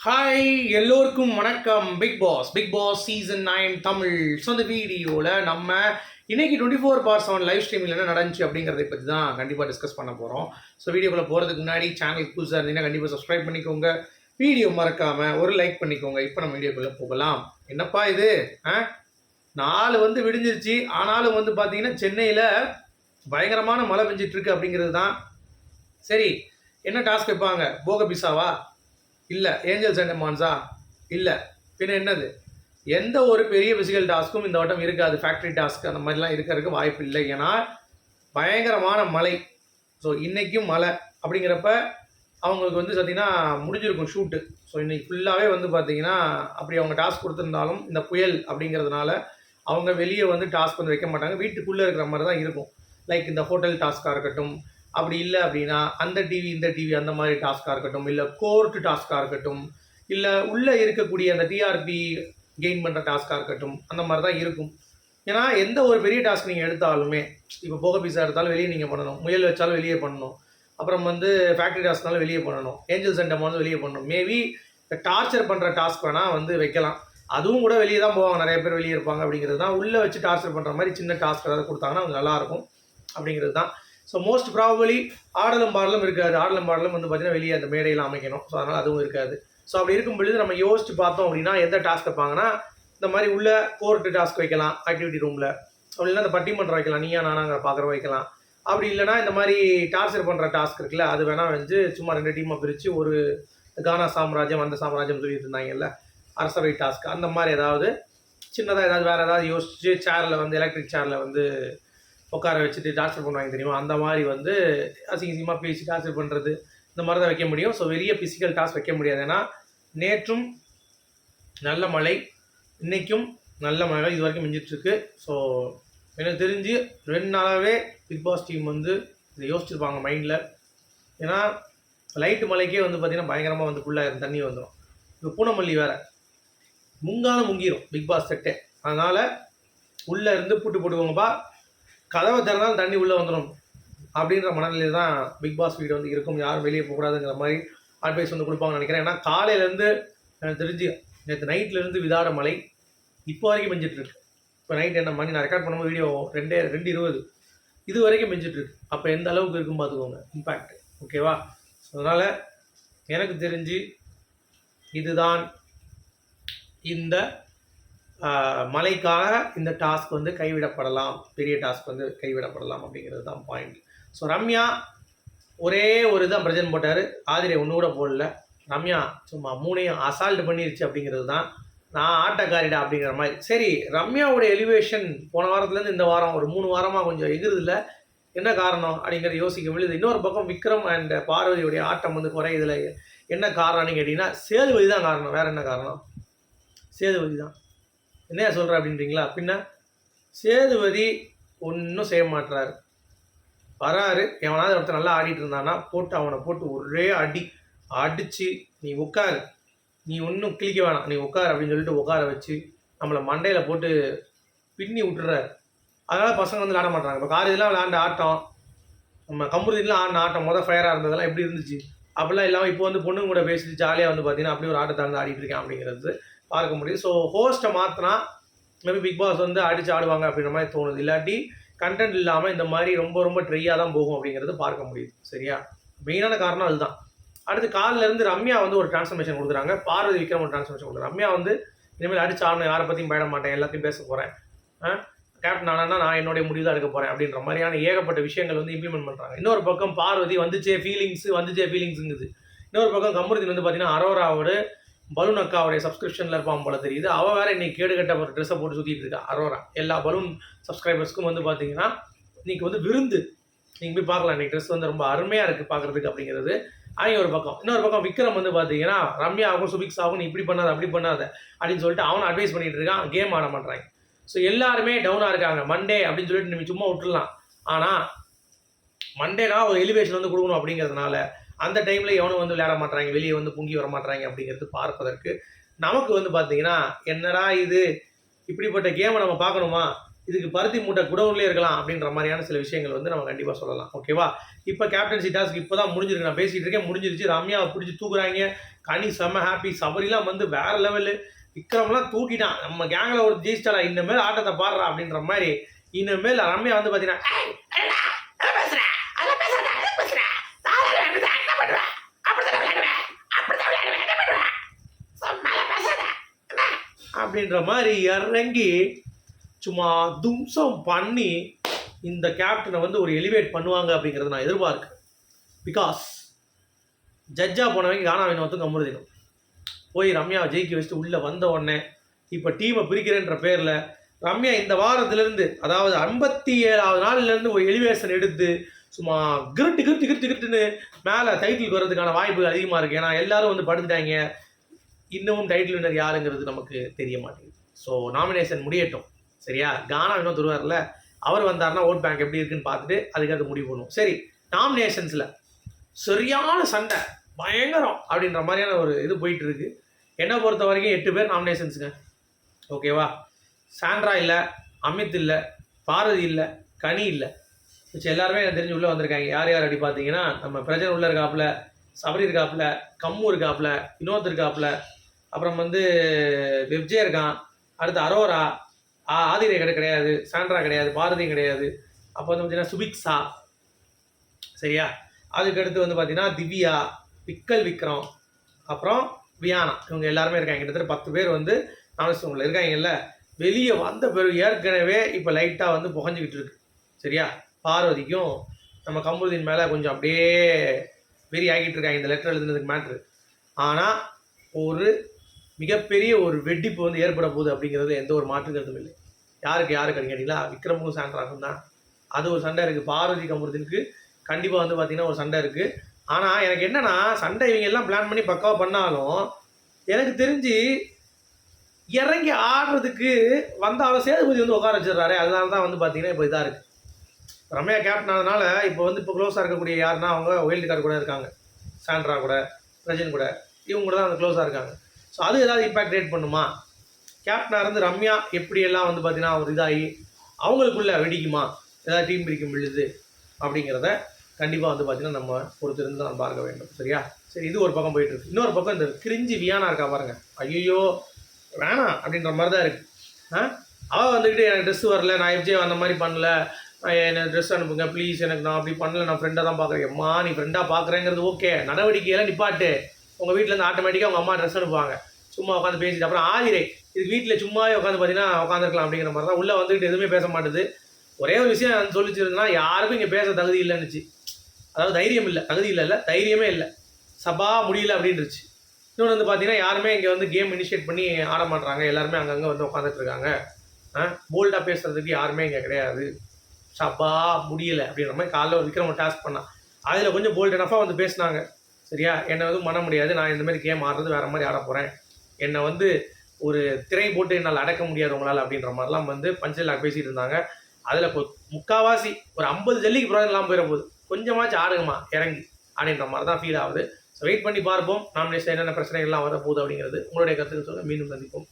Hi எல்லோருக்கும் வணக்கம். Bigg Boss Bigg Boss season nine Tamil so அந்த வீடியோவில் நம்ம இன்னைக்கு twenty four bar seven live ஸ்ட்ரீமில் என்ன நடந்துச்சு அப்படிங்கிறத பற்றி தான் கண்டிப்பாக டிஸ்கஸ் பண்ண போகிறோம் ஸோ வீடியோக்குள்ளே போகிறதுக்கு முன்னாடி சேனல் புதுசாக இருந்தீங்கன்னா கண்டிப்பாக சப்ஸ்கிரைப் பண்ணிக்கோங்க. வீடியோ மறக்காமல் ஒரு லைக் பண்ணிக்கோங்க. இப்போ நம்ம வீடியோக்குள்ளே போகலாம். என்னப்பா இது? ஆ? நாலு வந்து விடிஞ்சிருச்சு. ஆனாலும் வந்து பார்த்தீங்கன்னா சென்னையில் பயங்கரமான மழை பெஞ்சிட்ருக்கு அப்படிங்கிறது தான். சரி என்ன டாஸ்க் வைப்பாங்க? போக பிசாவா இல்லை ஏஞ்சல்ஸ் அண்ட் மான்ஸா? இல்லை. பின்ன என்னது? எந்த ஒரு பெரிய பிசிக்கல் டாஸ்க்கும் இந்த வட்டம் இருக்காது. ஃபேக்ட்ரி டாஸ்க் அந்த மாதிரிலாம் இருக்கிறதுக்கு வாய்ப்பு இல்லை. ஏன்னா பயங்கரமான மழை. ஸோ இன்றைக்கும் மழை. அப்படிங்கிறப்ப அவங்களுக்கு வந்து பார்த்திங்கன்னா முடிஞ்சிருக்கும் ஷூட்டு ஸோ இன்னைக்கு ஃபுல்லாகவே வந்து பார்த்தீங்கன்னா அப்படி அவங்க டாஸ்க் கொடுத்துருந்தாலும் இந்த புயல் அப்படிங்கிறதுனால அவங்க வெளியே வந்து டாஸ்க் வந்து வைக்க மாட்டாங்க. வீட்டுக்குள்ளே இருக்கிற மாதிரி தான் இருக்கும். லைக் இந்த ஹோட்டல் டாஸ்க்காக இருக்கட்டும் அப்படி இல்லை அப்படின்னா அந்த டிவி இந்த டிவி அந்த மாதிரி டாஸ்க்காக இருக்கட்டும் இல்லை கோர்ட் டாஸ்க்காக இருக்கட்டும் இல்லை உள்ளே இருக்கக்கூடிய அந்த டிஆர்பி கெயின் பண்ணுற டாஸ்க்காக இருக்கட்டும் அந்த மாதிரி தான் இருக்கும். ஏன்னா எந்த ஒரு பெரிய டாஸ்க் நீங்கள் எடுத்தாலுமே இப்போ போக பீஸாக எடுத்தாலும் வெளியே நீங்கள் பண்ணணும் முயல் வச்சாலும் வெளியே பண்ணணும் அப்புறம் வந்து ஃபேக்ட்ரி டாஸ்க்னாலும் வெளியே பண்ணணும் ஏஞ்சல் அண்ட் வந்து வெளியே பண்ணணும். மேபி இந்த டார்ச்சர் பண்ணுற டாஸ்க் வேணால் வந்து வைக்கலாம். அதுவும் கூட வெளியே தான் போவாங்க நிறைய பேர் வெளியே இருப்பாங்க அப்படிங்கிறது தான். உள்ளே வச்சு டார்ச்சர் பண்ணுற மாதிரி சின்ன டாஸ்க் ஏதாவது கொடுத்தாங்கன்னா அது நல்லாயிருக்கும் அப்படிங்கிறது தான். ஸோ மோஸ்ட் ப்ராபலி ஆடலும் பாடலும் இருக்காது. ஆடலும் பாடலும் வந்து பார்த்தீங்கன்னா வெளியே அந்த மேடையில் அமைக்கணும். ஸோ அதனால் அதுவும் இருக்காது. ஸோ அப்படி இருக்கும் பொழுது நம்ம யோசிச்சு பார்த்தோம் அப்படின்னா எந்த டாஸ்க் வைப்பாங்கன்னா இந்த மாதிரி உள்ள கோர்ட்டு டாஸ்க் வைக்கலாம். ஆக்டிவிட்டி ரூமில் அப்படி இல்லைன்னா இந்த பட்டிமன்றம் வைக்கலாம். நீயா நானாங்கிற பார்க்குற வைக்கலாம். அப்படி இல்லைன்னா இந்த மாதிரி டார்ச்சர் பண்ணுற டாஸ்க் இருக்குல்ல அது வேணால் வந்து சும்மா ரெண்டு டீமாக பிரித்து ஒரு கானா சாம்ராஜ்யம் அந்த சாம்ராஜ்யம் சொல்லிட்டு இருந்தாங்கல்ல அரசவை டாஸ்க் அந்த மாதிரி ஏதாவது சின்னதாக ஏதாவது வேறு ஏதாவது யோசிச்சு சேரில் வந்து எலக்ட்ரிக் சேரில் வந்து உட்கார வச்சுட்டு டார்ச்சர் பண்ணுவாங்க தெரியுமா? அந்த மாதிரி வந்து அசிங்க அசிங்கமாக பேசி டார்ச்சர் பண்ணுறது இந்த மாதிரி தான் வைக்க முடியும். ஸோ வெளிய ஃபிசிக்கல் டாஸ்க் வைக்க முடியாது. ஏன்னா நேற்றும் நல்ல மழை இன்றைக்கும் நல்ல மழை இது வரைக்கும் மிஞ்சிட்ருக்கு ஸோ எனக்கு தெரிஞ்சு ரெண்டு நாளாகவே பிக் பாஸ் டீம் வந்து இதை யோசிச்சிருப்பாங்க மைண்டில் ஏன்னா லைட்டு மலைக்கே வந்து பார்த்திங்கன்னா பயங்கரமாக வந்து ஃபுல்லாக தண்ணி வந்துடும் இப்போ பூனமல்லி வேறு. முங்காத முங்கிரும் பிக் பாஸ் செட்டே அதனால் உள்ளே இருந்து பூட்டு போட்டுக்கோங்கப்பா. கதவை திறந்தாலும் தண்ணி உள்ளே வந்துடும் அப்படின்ற மனநிலையில் தான் பிக் பாஸ் வீடு வந்து இருக்கும். யாரும் வெளியே போகக்கூடாதுங்கிற மாதிரி அட்வைஸ் வந்து கொடுப்பாங்கன்னு நினைக்கிறேன். ஏன்னா காலையிலேருந்து எனக்கு தெரிஞ்சு நேற்று நைட்லேருந்து விதார மழை. இப்போ வரைக்கும் பெஞ்சிட்ருக்கு. இப்போ நைட் என்ன மணி நான் ரெக்கார்ட் பண்ணும்போது வீடியோ ரெண்டே ரெண்டு இருபது. இது வரைக்கும் பெஞ்சிட்ருக்கு. அப்போ எந்த அளவுக்கு இருக்கும் பார்த்துக்கோங்க. இம்பேக்ட் ஓகேவா அதனால் எனக்கு தெரிஞ்சு இதுதான் இந்த மழைக்காக இந்த டாஸ்க் வந்து கைவிடப்படலாம் பெரிய டாஸ்க் வந்து கைவிடப்படலாம் அப்படிங்கிறது தான் பாயிண்ட் ஸோ ரம்யா ஒரே ஒரு தான் பிரஜன் போட்டார். ஆதிரை ஒன்று கூட போடல. ரம்யா சும்மா மூணையும் அசால்ட் பண்ணிருச்சு அப்படிங்கிறது தான் நான் ஆட்டக்காரிடா அப்படிங்கிற மாதிரி. சரி ரம்யாவோட எலிவேஷன் போன வாரத்துலேருந்து இந்த வாரம் ஒரு மூணு வாரமாக கொஞ்சம் எகுறதில்ல என்ன காரணம் அப்படிங்கிறத யோசிக்க முடியுது இன்னொரு பக்கம் விக்ரம் அண்ட் பார்வதியுடைய ஆட்டம் வந்து குறையுதுல. என்ன காரணம்னு கேட்டிங்கன்னா சேதுபதி தான் காரணம். வேற என்ன காரணம்? சேதுபதி தான். என்னையா சொல்கிற அப்படின்றீங்களா? பின்ன சேதுபதி ஒன்றும் செய்ய மாட்டுறாரு வராரு. எவனாவது ஒருத்தர் நல்லா ஆடிட்டு இருந்தானா போட்டு அவனை போட்டு ஒரே அடி அடித்து நீ உட்காரு. நீ ஒன்றும் கிளிக்க வேணாம். நீ உட்காரு அப்படின்னு சொல்லிட்டு உட்கார வச்சு நம்மளை மண்டையில் போட்டு பின்னி விட்டுறாரு. அதனால் பசங்க வந்து விளாட மாட்டாங்க இப்போ காலேஜ்லாம் விளாண்ட ஆட்டம். நம்ம கம்புருதிலாம் ஆடின ஆட்டம். மொதல் ஃபயராக இருந்ததெல்லாம் எப்படி இருந்துச்சு? அப்படிலாம் இல்லாமல் இப்போ வந்து பொண்ணுங்க கூட பேசிட்டு ஜாலியாக வந்து பார்த்தீங்கன்னா அப்படி ஒரு ஆட்டத்தை வந்து ஆடிட்டு இருக்கேன் அப்படிங்கிறது பார்க்க முடியுது ஸோ ஹோஸ்ட்டை மாற்றினா மேபி பிக் பாஸ் வந்து அடித்து ஆடுவாங்க அப்படின்ற மாதிரி தோணுது. இல்லாட்டி கண்டென்ட் இல்லாமல் இந்த மாதிரி ரொம்ப ரொம்ப ட்ரையாக தான் போகும் அப்படிங்கிறது பார்க்க முடியுது. சரியா? மெயினான காரணம் அதுதான். அடுத்து காலிலேருந்து ரம்யா வந்து ஒரு டிரான்ஸ்ஃபர்மேஷன் கொடுக்குறாங்க. பார்வதி விக்ரம் ஒரு டிரான்ஸ்ஃபர்மேஷன் கொடுக்குறாங்க. ரம்யா வந்து இனிமேல் அடிச்சு ஆடணும் யாரை பற்றியும் பயட மாட்டேன் எல்லாத்தையும் பேச போகிறேன் கேப்டன் ஆனா நான் என்னுடைய முடிவு தான் எடுக்க போகிறேன் அப்படின்ற மாதிரியான ஏகப்பட்ட விஷயங்கள் வந்து இம்ப்ளிமெண்ட் பண்ணுறாங்க இன்னொரு பக்கம் பார்வதி வந்துச்சே ஃபீலிங்ஸ் வந்துச்சே ஃபீலிங்ஸுங்குது இன்னொரு பக்கம் கமருதீன் வந்து பார்த்தீங்கன்னா அரோராவோட பலூன் அக்காவுடைய சப்ஸ்கிரிப்ஷனில் இருப்பான் போல தெரியுது. அவள் வேறு இன்னைக்கு கேடு கட்ட ஒரு ட்ரெஸ்ஸை போட்டு சுற்றிட்டு இருக்கா. அரோரா. எல்லா பலூன் சப்ஸ்கிரைபர்ஸ்க்கும் வந்து பார்த்தீங்கன்னா இன்னைக்கு வந்து விருந்து. நீங்கள் போய் பார்க்கலாம். இன்னைக்கு ட்ரெஸ் வந்து ரொம்ப அருமையாக இருக்குது பார்க்குறதுக்கு அப்படிங்கிறது. அவங்க ஒரு பக்கம். இன்னொரு பக்கம் விக்ரம் வந்து பார்த்தீங்கன்னா ரம்யா ஆகும் சுபிக்ஸ் ஆகும் நீ இப்படி பண்ணாத அப்படி பண்ணாத அப்படின்னு சொல்லிட்டு அவனை அட்வைஸ் பண்ணிட்டு இருக்கான். கேம் ஆட மாட்டாங்க ஸோ எல்லாருமே டவுனாக இருக்காங்க. மண்டே அப்படின்னு சொல்லிட்டு நீங்கள் சும்மா விட்டுடலாம். ஆனால் மண்டேனா ஒரு எலிவேஷன் வந்து கொடுக்கணும் அப்படிங்கிறதுனால அந்த டைமில் எவனும் வந்து விளையாட மாட்டாங்க வெளியே வந்து பொங்கி வர மாட்டாங்க அப்படிங்கிறது பார்ப்பதற்கு நமக்கு வந்து பார்த்தீங்கன்னா என்னடா இது? இப்படிப்பட்ட கேமை நம்ம பார்க்கணுமா? இதுக்கு பருத்தி மூட்டை குடவுன்லேயே இருக்கலாம் அப்படின்ற மாதிரியான சில விஷயங்கள் வந்து நம்ம கண்டிப்பாக சொல்லலாம். ஓகேவா இப்போ கேப்டன்சி டாஸ்க் இப்போ தான் முடிஞ்சிருக்கு. நான் பேசிகிட்டு இருக்கேன் முடிஞ்சிருச்சு. ரம்யாவை பிடிச்சி தூக்குறாங்க. கனி செம்ம ஹாப்பி சபரிலாம் வந்து வேற லெவலு விக்ரம்லாம் தூக்கிட்டான். நம்ம கேங்கில் ஒரு ஜெயிச்சிட்டாடா இனிமேல் ஆட்டத்தை பாடுறா அப்படின்ற மாதிரி. இனிமேல் ரம்யா வந்து பார்த்தீங்கன்னா அப்படின்ற மாதிரி இறங்கி சும்மா தும்சம் பண்ணி இந்த கேப்டனை வந்து ஒரு எலிவேட் பண்ணுவாங்க அப்படிங்கிறத நான் எதிர்பார்க்கிறேன். பிகாஸ் ஜட்ஜாக போனவங்க கானா வினோத்தும் கம்முறுதினும் போய் ரம்யா ஜெயிக்க வச்சுட்டு உள்ளே வந்த உடனே இப்போ டீமை பிரிக்கிறேன்ற பேரில் ரம்யா இந்த வாரத்துலேருந்து அதாவது ஐம்பத்தி ஏழாவது நாள்லேருந்து ஒரு எலிவேஷன் எடுத்து சும்மா கிருட்டு கிருட்டு கிருட்டு கிருட்டுன்னு மேலே டைட்டில் வர்றதுக்கான வாய்ப்புகள் அதிகமாக இருக்குது ஏன்னா எல்லோரும் வந்து படுத்துட்டாங்க. இன்னமும் டைட்டில் வின்னர் யாருங்கிறது நமக்கு தெரிய மாட்டேங்குது ஸோ நாமினேஷன் முடியட்டும். சரியா? கானா இன்னும் தருவார்ல அவர் வந்தாருன்னா ஓட் பேங்க் எப்படி இருக்குன்னு பார்த்துட்டு அதுக்கடுத்து முடிவு பண்ணுவோம். சரி நாமினேஷன்ஸில் சரியான சண்டை பயங்கரம் அப்படின்ற மாதிரியான ஒரு இது போயிட்டு இருக்கு. என்னை பொறுத்த வரைக்கும் எட்டு பேர் நாமினேஷன்ஸுங்க ஓகேவா சாண்ட்ரா இல்லை அமித் இல்லை பாரதி இல்லை கனி இல்லை. மிச்சம் எல்லாருமே எனக்கு தெரிஞ்சு உள்ளே வந்திருக்காங்க. யார் யார் அப்படி பார்த்தீங்கன்னா நம்ம பிரஜன் உள்ளே இருக்காப்புல சபரி இருக்காப்புல கம்மு இருக்காப்புல வினோத் இருக்காப்புல அப்புறம் வந்து வெப்ஜே இருக்கான். அடுத்து அரோரா. ஆ ஆதிரேகர் கிடையாது சாண்ட்ரா கிடையாது பாரதியும் கிடையாது. அப்போ வந்து பார்த்தீங்கன்னா சுபிக்ஸா சரியா? அதுக்கடுத்து வந்து பார்த்தீங்கன்னா திவ்யா விக்கல் விக்ரம் அப்புறம் வியானா. இவங்க எல்லாருமே இருக்காங்க. கிட்டத்தட்ட பத்து பேர் வந்து நானூற்றி இருக்காங்கல்ல. வெளியே வந்த பிறகு ஏற்கனவே இப்போ லைட்டாக வந்து புகஞ்சிக்கிட்டு இருக்கு. சரியா? பார்வதிக்கும் நம்ம கமருதீன் மேலே கொஞ்சம் அப்படியே வெறி ஆகிட்டு இருக்காங்க. இந்த லெட்டர் எழுதுனதுக்கு மேட்ரு ஆனால் ஒரு மிகப்பெரிய ஒரு வெடிப்பு வந்து ஏற்பட போகுது அப்படிங்கிறது எந்த ஒரு மாற்று கருத்தும் இல்லை. யாருக்கு யாருக்கு கேட்டீங்களா? விக்ரமும் சாண்ட்ராகும் தான். அது ஒரு சண்டை இருக்குது பார்வதி கமருதீனுக்கு கண்டிப்பாக வந்து பார்த்தீங்கன்னா ஒரு சண்டை இருக்குது ஆனால் எனக்கு என்னன்னா சண்டை இவங்க எல்லாம் பிளான் பண்ணி பக்காவாக பண்ணாலும் எனக்கு தெரிஞ்சு இறங்கி ஆடுறதுக்கு வந்தாலும் சேதுபதி வந்து உட்கார வச்சிடுறாரு. அதனால தான் வந்து பார்த்தீங்கன்னா இப்போ இதாக இருக்குது ரம்யா கேப்டன் ஆனதுனால இப்போ வந்து இப்போ க்ளோஸாக இருக்கக்கூடிய யாருன்னா அவங்க ஒயில்டு கார்டு கூட இருக்காங்க. சாண்ட்ரா கூட ரஜின் கூட இவங்க கூட தான் வந்து க்ளோஸாக இருக்காங்க. ஸோ அது ஏதாவது இம்பாக்ட் கிரியேட் பண்ணுமா? கேப்டனாக இருந்து ரம்யா எப்படியெல்லாம் வந்து பார்த்தீங்கன்னா ஒரு இதாகி அவங்களுக்குள்ள வெடிக்குமா? ஏதாவது டீம் பிரிக்கும் பொழுது அப்படிங்கிறத கண்டிப்பாக வந்து பார்த்தீங்கன்னா நம்ம பொறுத்திருந்து தான் பார்க்க வேண்டும். சரியா? சரி இது ஒரு பக்கம் போயிட்டு இருக்கு. இன்னொரு பக்கம் இந்த கிரிஞ்சி வியானா இருக்கா பாருங்கள் ஐயோ வேணாம் அப்படின்ற மாதிரி தான் இருக்குது ஆ? அவள் வந்துக்கிட்டு எனக்கு ட்ரெஸ் வரல நான் எஃப்ஜே அந்த மாதிரி பண்ணல. என்ன ட்ரெஸ் அனுப்புங்க ப்ளீஸ் எனக்கு நான் அப்படி பண்ணல. நான் ஃப்ரெண்டாக தான் பார்க்குறேன் அம்மா நீ ஃப்ரெண்டாக பார்க்குறேங்கிறது ஓகே நடவடிக்கையெல்லாம் நிப்பாட்டு. உங்கள் வீட்டிலேருந்து ஆட்டோமேட்டிக்காக உங்கள் அம்மா ட்ரெஸ் அனுப்புவாங்க. சும்மா உட்காந்து பேசிட்டு அப்புறம் ஆதிரை இது வீட்டில் சும்மாவே உட்காந்து பார்த்தீங்கன்னா உட்காந்துருக்கலாம் அப்படிங்கிற மாதிரி தான் உள்ளே வந்துக்கிட்டு எதுவுமே பேச மாட்டேது. ஒரே ஒரு விஷயம் சொல்லிச்சிருந்தனா யாருக்கும் இங்கே பேச தகுதி இல்லைன்னுச்சு. அதாவது தைரியம் இல்லை தகுதி இல்லை இல்லை தைரியமே இல்லை. சபா முடியல அப்படின்ருச்சு இன்னொன்று வந்து பார்த்தீங்கன்னா யாருமே இங்கே வந்து கேம் இனிஷியேட் பண்ணி ஆட மாட்றாங்க. எல்லாருமே அங்கங்கே வந்து உட்காந்துட்டு இருக்காங்க. போல்டாக பேசுகிறதுக்கு யாருமே இங்கே கிடையாது. சபா முடியல அப்படின்ற மாதிரி காலைல ஒரு விக்ரம் டாஸ்க் பண்ணான். அதில் கொஞ்சம் போல்ட் எனஃபாக வந்து பேசினாங்க. சரியா? என்னை வந்து பண்ண முடியாது. நான் இந்த மாதிரி கேம் ஆடுறது வேறு மாதிரி ஆட போகிறேன் என்னை வந்து ஒரு திரை போட்டு என்னால் அடக்க முடியாது உங்களால் அப்படின்ற மாதிரிலாம் வந்து பஞ்சலாக பேசிகிட்டு இருந்தாங்க. அதில் இப்போ முக்காவாசி ஒரு ஐம்பது ஜல்லிக்கு பிறகு இல்லாமல் போயிட போகுது கொஞ்சமாச்சும் ஆடுங்கம்மா இறங்கி அப்படின்ற மாதிரி தான் ஃபீல் ஆகுது. ஸோ வெயிட் பண்ணி பார்ப்போம். நாமினேஷன் என்னென்ன பிரச்சனைகள்லாம் வர போகுது அப்படிங்கிறது உங்களுடைய கருத்துக்கு சொல்ல மீண்டும் சந்திப்போம்.